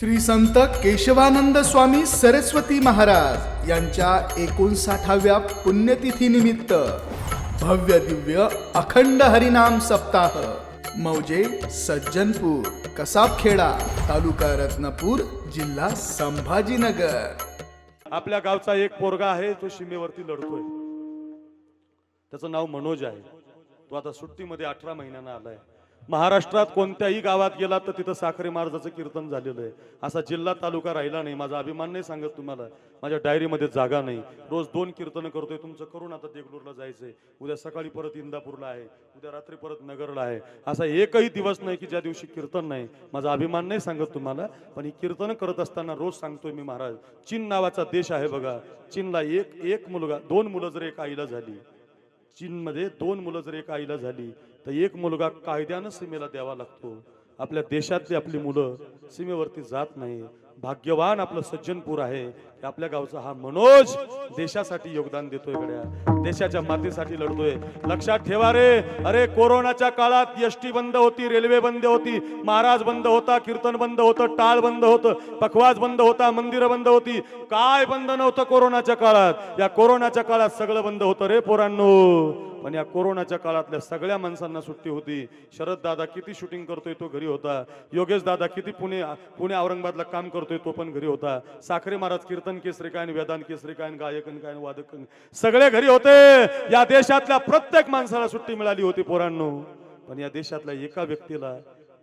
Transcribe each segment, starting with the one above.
श्री संत केशवानंद स्वामी सरस्वती महाराज यांच्या एकोणसाठाव्या पुण्यतिथी निमित्त भव्य दिव्य अखंड हरिनाम सप्ताह मौजे सज्जनपूर कसाबखेडा तालुका रत्नपूर जिल्हा संभाजीनगर. आपल्या गावचा एक पोरगा आहे तो सीमेवरती लढतोय. त्याचं नाव मनोज आहे. तो आता सुट्टीमध्ये अठरा महिन्यांना आलाय. महाराष्ट्रात कोणत्याही गावात गेला तर तिथं साखरे महाराजाचं कीर्तन झालेलं आहे. असा जिल्हा तालुका राहिला नाही. माझा अभिमान नाही सांगत तुम्हाला. माझ्या डायरीमध्ये जागा नाही. रोज दोन कीर्तन करतोय. तुमचं करून आता देगलूरला जायचंय. उद्या सकाळी परत इंदापूरला आहे. उद्या रात्री परत नगरला आहे. असा एकही दिवस नाही की ज्या दिवशी कीर्तन नाही. माझा अभिमान नाही सांगत तुम्हाला. पण ही कीर्तन करत असताना रोज सांगतोय मी महाराज चीन नावाचा देश आहे बघा. चीनला एक एक मुलगा दोन मुलं जर एक आईला झाली चीनमध्ये दोन मुलं जर एक आईला झाली तर एक मुलगा कायद्यानं सीमेला द्यावा लागतो. आपल्या देशातली आपली मुलं सीमेवरती जात नाही. भाग्यवान आपलं सज्जनपूर आहे. आपल्या गावचा हा मनोज देशासाठी योगदान देतोय गड्या. देशाच्या मातीसाठी लढतोय. लक्षात ठेवा रे. अरे कोरोनाच्या काळात एसटी बंद होती रेल्वे बंद होती महाराज बंद होता कीर्तन बंद होतं टाळ बंद होतं पखवाज बंद होता मंदिरं बंद होती. काय बंद नव्हतं कोरोनाच्या काळात? या कोरोनाच्या काळात सगळं बंद होतं रे पोरांनो. पण या कोरोनाच्या काळातल्या सगळ्या माणसांना सुट्टी होती. शरद दादा किती शूटिंग करतोय तो घरी होता. योगेश दादा किती पुणे पुणे औरंगाबादला काम करतोय तो पण घरी होता. साखरे महाराज कीर्तन केसरी काय वेदान वेदांत केसरी काय गायकन काय वादक सगळे घरी होते. या देशातल्या प्रत्येक माणसाला सुट्टी मिळाली होती पोरांनो. पण या देशातल्या एका व्यक्तीला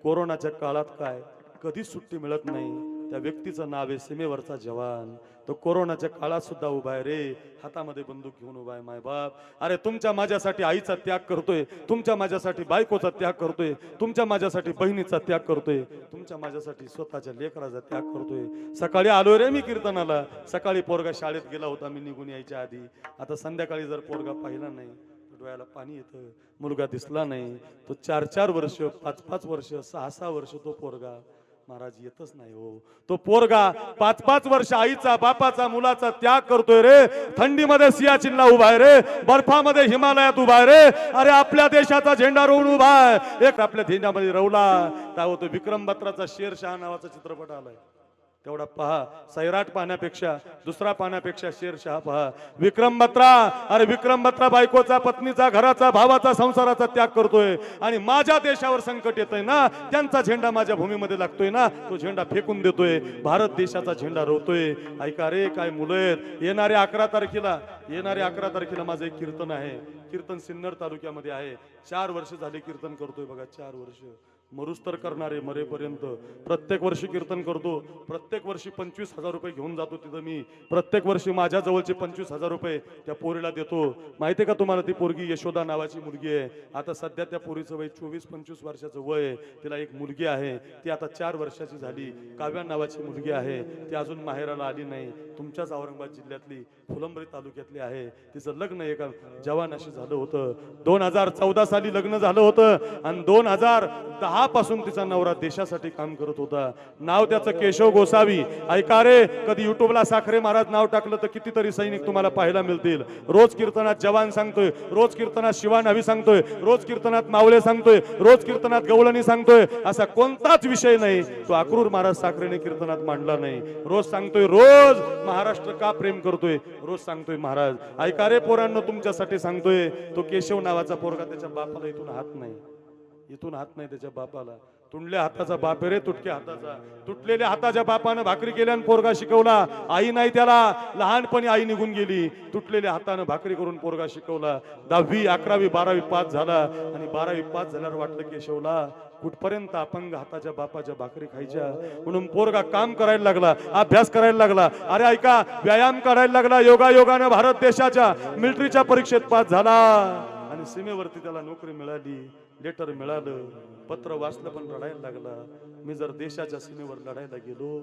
कोरोनाच्या काळात काय? कधीच सुट्टी मिळत नाही. त्या व्यक्तीचं नाव आहे सीमेवरचा जवान. तो कोरोनाच्या काळात सुद्धा उभा आहे रे. हातामध्ये बंदूक घेऊन उभा आहे माय बाप. अरे तुमच्या माझ्यासाठी आईचा त्याग करतोय. तुमच्या माझ्यासाठी बायकोचा त्याग करतोय. तुमच्या माझ्यासाठी बहिणीचा त्याग करतोय. तुमच्या माझ्यासाठी स्वतःच्या लेकराचा त्याग करतोय. सकाळी आलोय रे मी कीर्तनाला. सकाळी पोरगा शाळेत गेला होता मी निघून यायच्या आधी. आता संध्याकाळी जर पोरगा पाहिला नाही डोळ्याला पाणी येतं. मुलगा दिसला नाही. तो चार चार वर्ष पाच पाच वर्ष सहा सहा वर्ष तो पोरगा महाराज येतच नाही हो. तो पोरगा पाच पाच वर्ष आईचा बापाचा मुलाचा त्याग करतोय रे. थंडीमध्ये सियाचिनला उभा आहे रे. बर्फामध्ये हिमालयात उभा आहे रे. अरे आपल्या देशाचा झेंडा रोवून उभा आहे. एक आपल्या झेंड्यामध्ये रवला. त्यावर होतो विक्रम बत्राचा शेरशहा नावाचा चित्रपट आलाय. तेवढा पहा. सैराट पाहण्यापेक्षा दुसरा पाहण्यापेक्षा शेरशहा पहा. विक्रम बत्रा अरे विक्रम बत्रा बायकोचा पत्नीचा घराचा भावाचा संसाराचा त्याग करतोय. आणि माझ्या देशावर संकट येतोय ना त्यांचा झेंडा माझ्या भूमीमध्ये लागतोय ना तो झेंडा फेकून देतोय. भारत देशाचा झेंडा रोवतोय. ऐका रे काय मुलं आहेत. येणाऱ्या अकरा तारखेला येणाऱ्या अकरा तारखेला माझं एक कीर्तन आहे. कीर्तन सिन्नर तालुक्यामध्ये आहे. चार वर्ष झाले कीर्तन करतोय बघा चार वर्ष. मरुस्तर करणारे मरेपर्यंत प्रत्येक वर्षी कीर्तन करतो प्रत्येक वर्षी पंचवीस हजार रुपये घेऊन जातो तिथं मी प्रत्येक वर्षी माझ्या जवळचे पंचवीस हजार रुपये त्या पोरीला देतो. माहिती आहे का तुम्हाला ती पोरगी यशोदा नावाची मुलगी आहे? आता सध्या त्या पोरीचं वय चोवीस पंचवीस वर्षाचं वय आहे. तिला एक मुलगी आहे. ती आता चार वर्षाची झाली. काव्या नावाची मुलगी आहे. ती अजून माहेराला आली नाही. तुमच्याच औरंगाबाद जिल्ह्यातली फुलंब्री तालुक्यातली आहे. तिचं लग्न एका जवानाशी झालं होतं. दोन हजार चौदा साली लग्न झालं होतं आणि दोन हजार दहा पासून तिचा नवरा देशासाठी काम करत होता. नाव त्याचं केशव गोसावी. ऐका रे कधी युट्यूबला साखरे महाराज नाव टाकलं तर कितीतरी सैनिक तुम्हाला पाहायला मिळतील. रोज कीर्तनात जवान सांगतोय रोज कीर्तनात शिवा नावी सांगतोय रोज कीर्तनात मावळे सांगतोय रोज कीर्तनात गवळणी सांगतोय. असा कोणताच विषय नाही. तो अक्रूर महाराज साखरेने कीर्तनात मांडला नाही. रोज सांगतोय रोज महाराष्ट्र का प्रेम करतोय? रोज सांगतोय महाराज ऐका रे पोरांनो तुमच्यासाठी सांगतोय? तो केशव नावाचा पोरगा त्याच्या बापाला इथून हात नाही. इथून हात नाही त्याच्या बापाला. तुंडल्या हाताचा बाप रे तुटक्या हाताचा. तुटलेल्या हाताच्या बापानं भाकरी केल्यानं पोरगा शिकवला. आई नाही त्याला. लहानपणी आई निघून गेली. तुटलेल्या हातानं भाकरी करून पोरगा शिकवला. दहावी अकरावी बारावी पास झाला. आणि बारावी पास झाल्यावर वाटलं केशवला कुठपर्यंत अपंग हाताच्या बापाच्या भाकरी खायच्या? म्हणून पोरगा काम करायला लागला अभ्यास करायला लागला. अरे ऐका व्यायाम करायला लागला योगा योगानं भारत देशाच्या मिलिटरीच्या परीक्षेत पास झाला. आणि सीमेवरती त्याला नोकरी मिळाली लेटर मिळालं पत्र वाचलं पण रडायला लागला. मी जर देशाच्या सीमेवर लढायला गेलो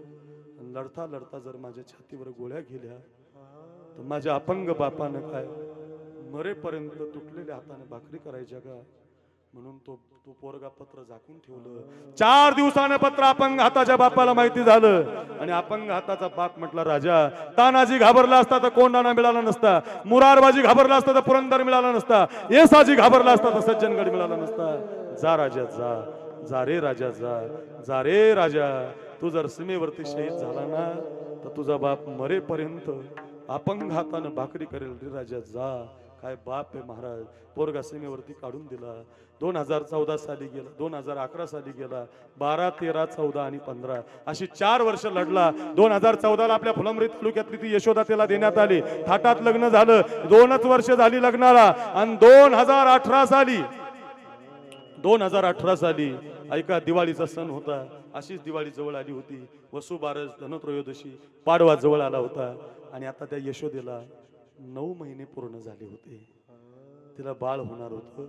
लढता लढता जर माझ्या छातीवर गोळ्या गेल्या तर माझ्या अपंग बापानं काय मरेपर्यंत तुटलेल्या हाताने भाकरी करायच्या का? म्हणून तो तो पोरगा पत्र झाकून ठेवलं. चार दिवसानं पत्र अपंग हाताच्या बापाला माहिती झालं. आणि अपंग हाताचा बाप म्हटला राजा तानाजी घाबरला असता तर कोंडाणा मिळाला नसता. मुरारबाजी घाबरला असता तर पुरंदर मिळाला नसता. येसाजी घाबरला असता तर सज्जनगड मिळाला नसता. जा राजा जा. जा रे राजा जा. जा रे राजा. तू जर सीमेवरती शहीद झाला ना तर तुझा बाप मरेपर्यंत अपंग हातानं भाकरी करेल रे राजा जा. काय बाप आहे महाराज. पोरगा सीमेवरती काढून दिला. दोन हजार चौदा साली गेला दोन हजार अकरा साली गेला बारा तेरा चौदा आणि पंधरा. अशी चार वर्ष लढला. दोन हजार चौदाला आपल्या फुलंब्री तालुक्यातली ती यशोदा त्याला देण्यात आली. थाटात लग्न झालं. दोनच वर्ष झाली लग्नाला. आणि दोन हजार अठरा साली दोन हजार अठरा साली ऐका दिवाळीचा सण होता. अशीच दिवाळी जवळ आली होती. वसुबारस धनत्रयोदशी पाडवा जवळ आला होता. आणि आता त्या यशोदेला नऊ महिने पूर्ण झाले होते. तिला बाळ होणार होतं.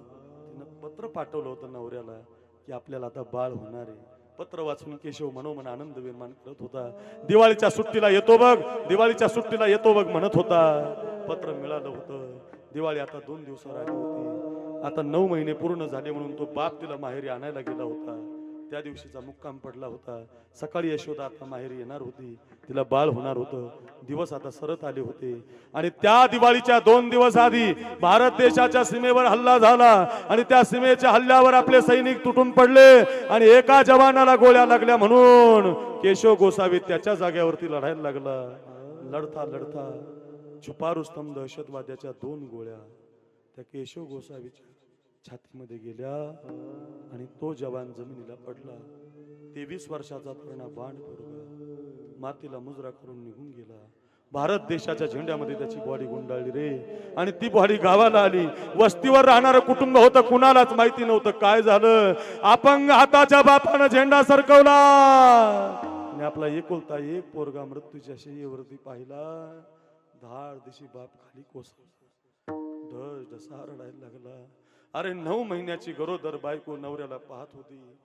तिनं पत्र पाठवलं होतं नवऱ्याला की आपल्याला आता बाळ होणार आहे. पत्र वाचून केशव मनोमन आनंद निर्माण करत होता. दिवाळीच्या सुट्टीला येतो बघ. दिवाळीच्या सुट्टीला येतो बघ म्हणत होता. पत्र मिळालं होतं. दिवाळी आता दोन दिवसावर आली होती. आता नऊ महिने पूर्ण झाले म्हणून तो बाप तिला माहेरी आणायला गेला होता. त्या दिवशीचा मुक्काम पडला होता. सकाळी यशोदा आता माहेरी येणार होती. तिला बाळ होणार होतं. दिवस आता सरत आले होते. आणि त्या दिवाळीच्या दोन दिवस आधी भारत देशाच्या सीमेवर हल्ला झाला. आणि त्या सीमेच्या हल्ल्यावर आपले सैनिक तुटून पडले. आणि एका जवानाला गोळ्या लागल्या म्हणून केशव गोसावी त्याच्या जाग्यावरती लढायला लागला. लढता लढता छुपा रुस्तम दहशतवाद्याच्या दोन गोळ्या त्या केशव गोसावीच्या छातीमध्ये गेल्या आणि तो जवान जमिनीला पडला. तेवीस वर्षाचा तरुणा बाण पोरगा मातीला मुजरा करून निघून गेला. भारत देशाच्या झेंड्यामध्ये त्याची बॉडी गुंडाळली रे. आणि ती बॉडी गावाला आली. वस्तीवर राहणारं कुटुंब होतं कुणालाच माहिती नव्हतं काय झालं. अपंग हाताच्या बापानं झेंडा सरकवला. आणि आपला एकुलता एक पोरगा मृत्यूच्या शय्येवरती पाहिला. धाड दिशी बाप खाली कोसळला. ढस ढसा रडायला लागला. अरे नऊ महिन्याची गरोदर बायको नवऱ्याला पाहत होती.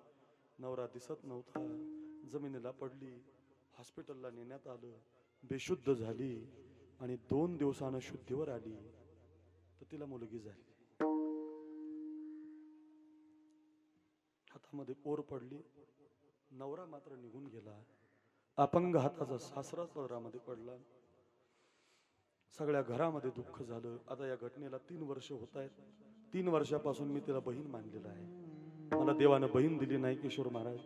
नवरा दिसत नव्हता. जमिनीला पडली. हॉस्पिटलला नेण्यात आलं. बेशुद्ध झाली आणि दोन दिवसानं शुद्धीवर आली. तर तिला मुलगी झाली. हातामध्ये पोर पडली. नवरा मात्र निघून गेला. अपंग हाताचा सासरा पदरामध्ये पडला. सगळ्या घरामध्ये दुःख झालं. आता या घटनेला तीन वर्ष होत आहेत. तीन वर्षापासून मी तिला बहीण मानलेलं आहे. मला देवानं बहीण दिली नाही किशोर महाराज.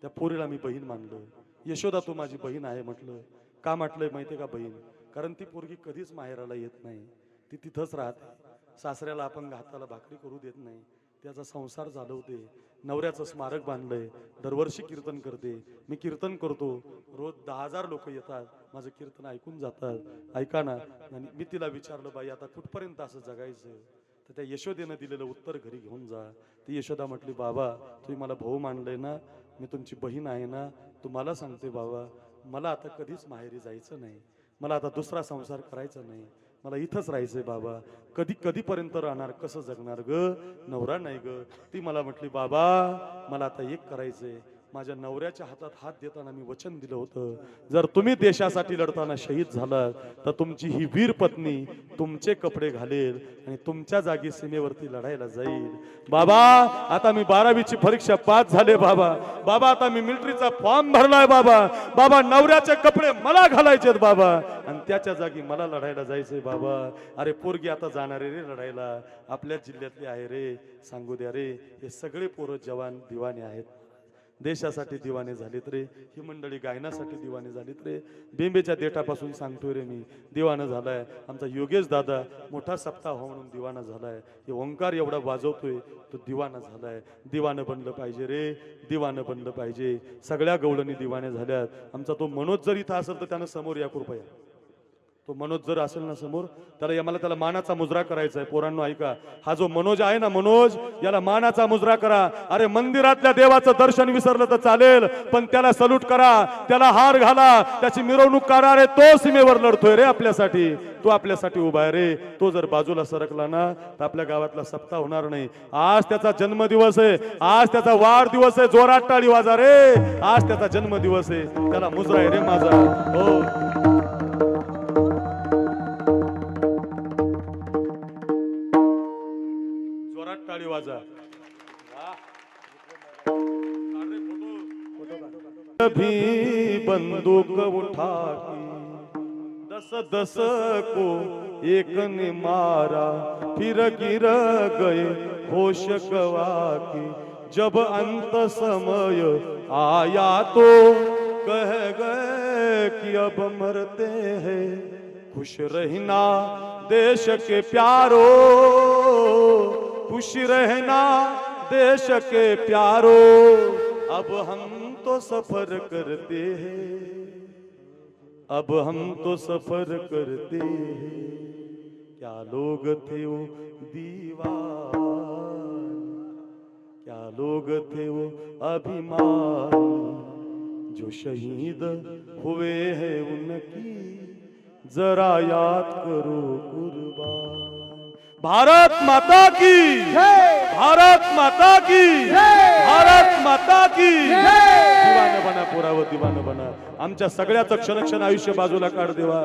त्या पोरीला मी बहीण मानलं. यशोदा तू माझी बहीण आहे म्हटलं. का म्हटलंय माहितीये का बहीण? कारण ती पोरगी कधीच माहेराला येत नाही. ती तिथंच राहते. सासऱ्याला आपण हाताला भाकरी करू देत नाही. त्याचा संसार चालवते. नवऱ्याचं स्मारक बांधलंय. दरवर्षी कीर्तन करते. मी कीर्तन करतो. रोज दहा हजार लोक येतात. माझं कीर्तन ऐकून जातात. ऐका ना आणि मी तिला विचारलं बाई आता कुठपर्यंत असं जगायचं? तर त्या यशोदेनं दिलेलं उत्तर घरी घेऊन जा. ती यशोदा म्हटली बाबा तुम्ही मला भाऊ मानले ना मी तुमची बहीण आहे ना तुम्हाला सांगते बाबा मला आता कधीच माहेरी जायचं नाही. मला आता दुसरा संसार करायचा नाही. मला इथंच राहायचंय बाबा. कधी कधीपर्यंत राहणार कसं जगणार ग? नवरा नाही ग. ती मला म्हटली बाबा मला आता एक करायचंय. माझ्या नवऱ्याच्या हातात हात देताना मी वचन दिलं होतं. जर तुम्ही देशासाठी लढताना शहीद झालात तर तुमची ही वीर पत्नी तुमचे कपडे घालेल आणि तुमच्या जागी सीमेवरती लढायला जाईल. बाबा आता मी बारावीची परीक्षा पास झाले बाबा. बाबा आता मी मिलिटरीचा फॉर्म भरलाय बाबा. बाबा नवऱ्याचे कपडे मला घालायचेत बाबा. आणि त्याच्या जागी मला लढायला जायचंय बाबा. अरे पोरगी आता जाणार रे लढायला. आपल्या जिल्ह्यातली आहे रे. सांगू द्या रे. हे सगळे पोरं जवान दिवाने आहेत. देशासाठी दिवाने झालेत रे. ही मंडळी गायनासाठी दिवाने झालीत रे. बेंबेच्या देठापासून सांगतोय रे मी. दिवाना झालाय. आमचा योगेश दादा मोठा सप्ताह हो म्हणून दिवाना झालाय. हे ओंकार एवढा वाजवतोय तो दिवाना झालाय. दिवानं बनलं पाहिजे रे. दिवानं बनलं पाहिजे. सगळ्या गवळणी दिवाने झाल्यात. आमचा तो मनोज जर इथं असेल तर त्यानं समोर या कृपया. तो मनोज जर असेल ना समोर त्याला या- मला त्याला मानाचा मुजरा करायचा आहे पोरांनो ऐका. हा जो मनोज आहे ना मनोज याला मानाचा मुजरा करा. अरे मंदिरातल्या देवाचं दर्शन विसरलं तर चालेल पण त्याला सल्यूट करा. त्याला हार घाला. त्याची मिरवणूक करा रे तो सीमेवर लढतोय रे आपल्यासाठी. तो आपल्यासाठी उभा आहे रे. तो जर बाजूला सरकला ना तर आपल्या गावातला सप्ताह होणार नाही. आज त्याचा जन्मदिवस आहे. आज त्याचा वाढदिवस आहे. जोरात टाळी वाजा रे. आज त्याचा जन्मदिवस आहे. त्याला मुजरा आहे रे माझा. हो. भी बंदूक उठा दस दस को एक ने मारा, फिर गिर गए होश गवा के जब अंत समय आया तो कह गए कि अब मरते हैं। खुश रहना देश के प्यारो, खुश रहना देश के प्यारो। अब हम तो सफर करते हैं। अब हम तो सफर करते हैं। क्या लोग थे वो दीवान? क्या लोग थे वो अभिमान? जो शहीद हुए हैं उनकी जरा याद करो कुर्बान। भारत माता की। भारत माता की। भारत माता की। दिवानं बना पोरावर दिवानं बना. आमच्या सगळ्याचं क्षणक्षण आयुष्य बाजूला काढ देवा.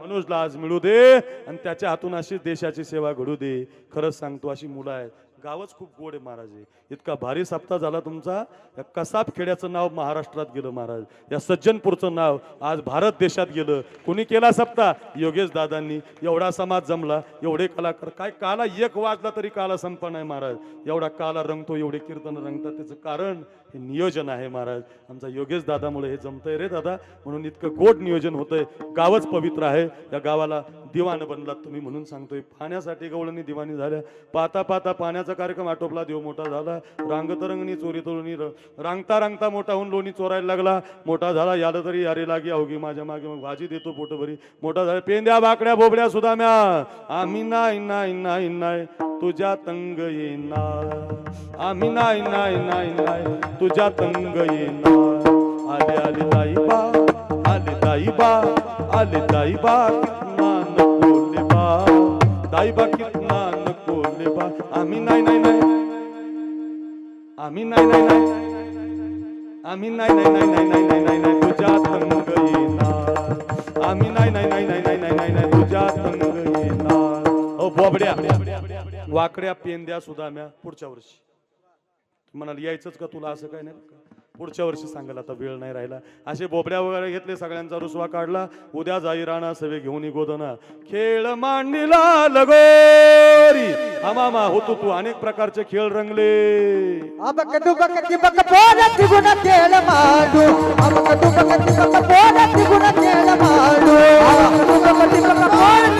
मनोजला आज मिळू दे आणि त्याच्या हातून अशी देशाची सेवा घडू दे. खरंच सांगतो अशी मुलं आहेत. गावच खूप गोड आहे महाराज इतका भारी सप्ताह झाला तुमचा. या कसाब खेड्याचं नाव महाराष्ट्रात गेलं महाराज. या सज्जनपूरचं नाव आज भारत देशात गेलं. कोणी केला सप्ताह? योगेश दादांनी. एवढा समाज जमला एवढे कलाकार. काय काला एक वाजला तरी काला संपा नाही महाराज. एवढा काला रंगतो एवढे कीर्तन रंगतात. त्याचं कारण हे नियोजन आहे महाराज. आमचा योगेश दादामुळे हे जमतंय रे दादा. म्हणून इतकं गोड नियोजन होतंय. गावच पवित्र आहे. या गावाला दिवाण बनलात तुम्ही म्हणून सांगतोय. पाण्यासाठी गवळणी दिवाणी झाल्या. पाहता पाहता पाण्याचा माझा कार्यक्रम आटोपला देव मोठा झाला. रांगतरंगणी चोरी तोरणी रांगता रांगता मोठा होऊन लोणी चोरायला लागला. मोठा झाला याला तरी यारे लागी अवघी माझ्या मागे मग भाजी देतो पोटभरी. मोठा झाला पेंद्या बाकड्या बोबड्या सुद्धा म्या. आम्ही नाही नाही नाही नाही तुझ्या तंग येणार. आम्ही नाही नाही नाही नाही तुझ्या तंग येणार. आले आले ताई बा आले ताई बा आले ताई बा कितना नकोले बा. ताई बा कितना नकोले बा. आम्ही नाही नाही नाही आम्ही नाही नाही नाही नाही नाही नाही नाही नाही तुझ्या तंग येणार आम्ही नाही नाही नाही नाही नाही नाही नाही नाही तुझ्या तंग येणार ओ बोबड्या वाकड्या पेंद्या सुदाम्या पुढच्या वर्षी म्हणाल यायचंच का तुला असं काय नाही पुढच्या वर्षी सांगाल आता वेळ नाही राहिला. असे बोबड्या वगैरे घेतले सगळ्यांचा रुसवा काढला. उद्या जाई राणा सवे घेऊन गोदना खेळ मांडीला लगोरी. हमामा होतो तू अनेक प्रकारचे खेळ रंगले. मांडू.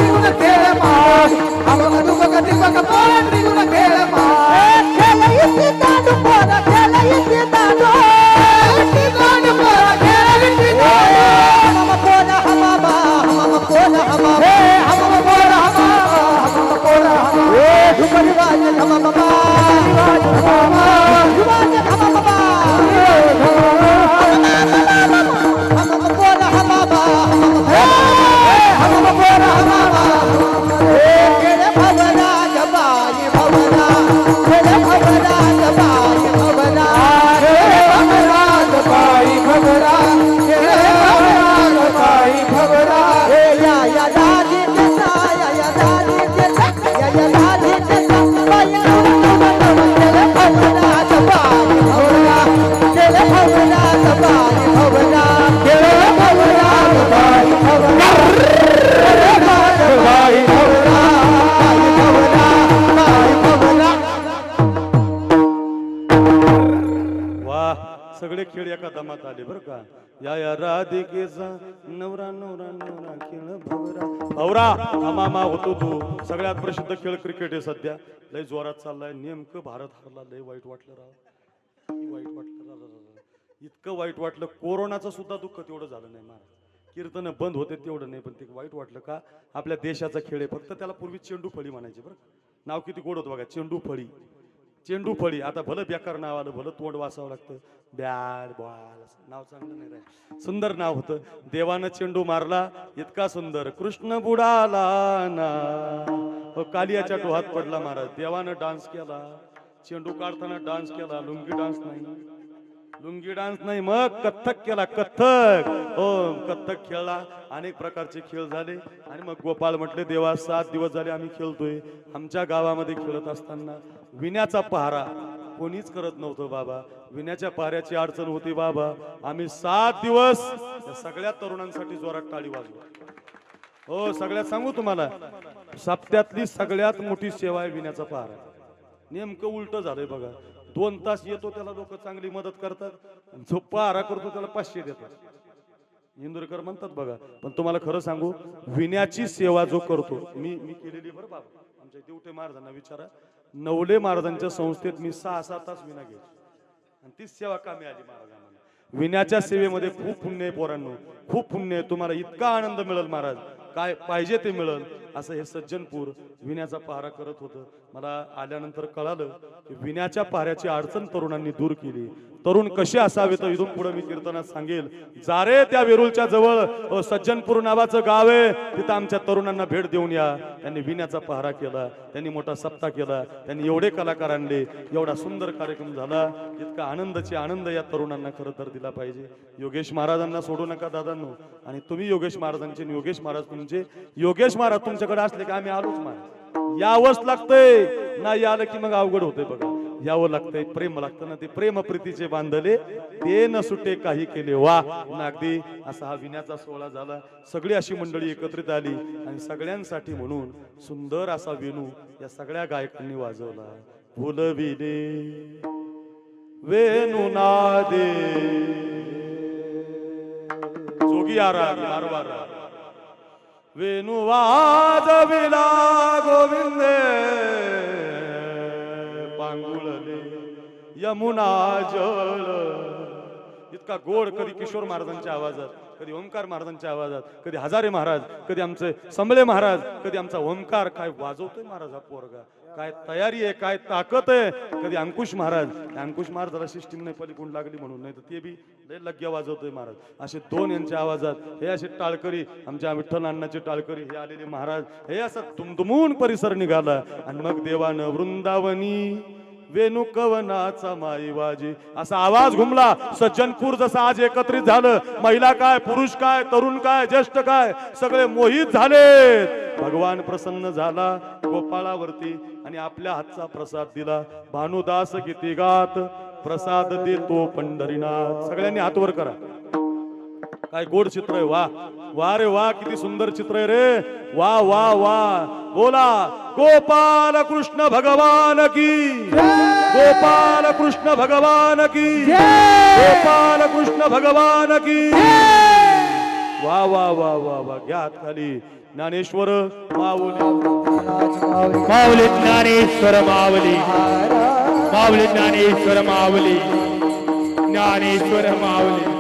खेळ एका दमात आले बरं का? या या राधिकेचा नवरा नवरा नवरा खेळ भवरा भवरा होतो तू. सगळ्यात प्रसिद्ध खेळ क्रिकेट आहे सध्या. लय जोरात चाललाय. नेमकं भारत हरला लय वाईट वाटलं राव. वाईट वाटलं इतकं वाईट वाटलं. कोरोनाचं सुद्धा दुःख तेवढं झालं नाही महाराज. कीर्तन बंद होते तेवढं नाही पण ते वाईट वाटलं का? आपल्या देशाचा खेळ आहे. फक्त त्याला पूर्वी चेंडू फळी म्हणायचे बरं नाव किती गोड होतं बघा. चेंडू फळी चेंडू फळी आता भलं बेकार नाव आलं भलं तोंड वाचावं लागतं. बॅड बॉल नाव चांगलं नाही रे सुंदर नाव होतं. देवानं चेंडू मारला इतका सुंदर. कृष्ण बुडाला ना. हो, कालियाच्या डोहात पडला महाराज. देवानं डान्स केला. चेंडू काढताना डान्स केला. लुंगी डान्स नाही. लुंगी डान्स नाही मग कथ्थक केला कथ्थक. हो कथ्थक खेळला अनेक प्रकारचे खेळ झाले. आणि मग गोपाळ म्हटले देवा सात दिवस झाले आम्ही खेळतोय. आमच्या गावामध्ये खेळत असताना विण्याचा पहारा कोणीच करत नव्हतं बाबा. विण्याच्या पहाऱ्याची अडचण होती बाबा. आम्ही सात दिवस सगळ्या तरुणांसाठी जोरात टाळी वाजलो हो सगळ्यात सांगू तुम्हाला सप्त्यातली सगळ्यात मोठी सेवा आहे विण्याचा पहारा. नेमकं उलट झालंय बघा. दोन तास येतो त्याला लोक चांगली मदत करतात. झोप्पा जो पारा करतो त्याला पाचशे देतात. इंदुरकर म्हणतात बघा पण तुम्हाला खरं सांगू विण्याची सेवा जो करतो मी मी केलेली बरं बाबा. आमच्या देवटे महाराजांना विचारा. नवले महाराजांच्या संस्थेत मी सहा सात तास विना घ्यायची आणि तीच सेवा कामी आली महाराजांना विण्याच्या सेवेमध्ये खूप पुण्य आहे पोरांनो. खूप पुण्य आहे. तुम्हाला इतका आनंद मिळेल महाराज. काय पाहिजे ते मिळेल असं हे सज्जनपूर विण्याचा पहारा करत होतं. मला आल्यानंतर कळालं की विण्याच्या पहाऱ्याची अडचण तरुणांनी दूर केली. तरुण कसे असावे तर इथून पुढे मी कीर्तनात सांगेल. जारे त्या वेरूळच्या जवळ सज्जनपूर नावाचं गाव आहे. तिथं आमच्या तरुणांना भेट देऊन या. त्यांनी विण्याचा पहारा केला त्यांनी मोठा सप्ताह केला त्यांनी एवढे कलाकार आणले एवढा सुंदर कार्यक्रम झाला. इतका आनंदाची आनंद या तरुणांना खरं तर दिला पाहिजे. योगेश महाराजांना सोडू नका दादांनो. आणि तुम्ही योगेश महाराजांचे योगेश महाराज तुमचे. योगेश महाराज तुमच्याकडे असले की आम्ही आलोच महाराज यावंच लागतंय. नाही आलं की मग अवघड होतंय बघा. यावं लागतंय प्रेम लागतं ना ते प्रेम प्रीतीचे बांधले ते न सुटे काही केले. वा नागदी असा हा विण्याचा सोहळा झाला. सगळी अशी मंडळी एकत्रित आली आणि सगळ्यांसाठी म्हणून सुंदर असा वेणू या सगळ्या गायकांनी वाजवला. फुलविले वेणू नादे. जोगी आरा मारवारा वेणू वाजविला गोविंदे. यमुना जल. इतका गोड कधी किशोर महाराजांच्या आवाजात कधी ओंकार महाराजांच्या आवाजात कधी हजारे महाराज कधी आमचे संबळे महाराज कधी आमचा ओंकार काय वाजवतोय महाराज हा पोरगा? काय तयारी आहे काय ताकद आहे? कधी अंकुश महाराज अंकुश अंकुश महाराजाला सिस्टीम नाही पलीकडून लागली म्हणून नाही तर ते बी लय लग्या वाजवतोय महाराज. असे दोन यांच्या आवाजात हे असे टाळकरी आमच्या विठ्ठल अण्णाचे टाळकरी हे आलेले महाराज हे असं तुमतुमून परिसर निघाला. आणि मग देवानं वृंदावनी वेणू कवनाचा माई वाजी असा आवाज घुमला. सज्जनपूर जसं आज एकत्रित झालं. महिला काय पुरुष काय तरुण काय ज्येष्ठ काय सगळे मोहित झाले भगवान प्रसन्न झाला गोपाळावरती आणि आपल्या हातचा प्रसाद दिला. भानुदास किती गात प्रसाद देतो पंढरीनाथ. सगळ्यांनी हात वर करा. काय गोड चित्र आहे वा. वा रे वा किती सुंदर चित्र आहे रे. वा वा वा. बोला गोपाल कृष्ण भगवान की. गोपाल कृष्ण भगवान की. गोपाल कृष्ण भगवान की. वा वा वा वा वा. घ्या खाली. ज्ञानेश्वर माऊली. माऊली ज्ञानेश्वर माऊली. माऊली ज्ञानेश्वर माऊली. ज्ञानेश्वर माऊली.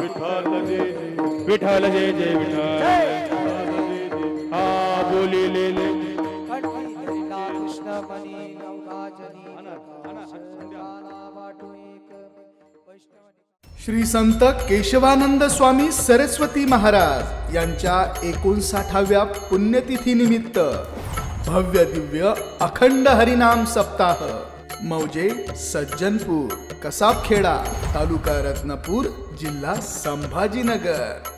विठ्ठल जय. विठ्ठल जय जय विठ्ठल. हा बोली ले ले कृष्ण मनी श्री संत केशवानंद स्वामी सरस्वती महाराज यांच्या एकोणसाठाव्या पुण्यतिथीनिमित्त भव्य दिव्य अखंड हरिनाम सप्ताह. मौजे सज्जनपूर कसाबखेडा तालुका रत्नपूर जिल्हा संभाजीनगर.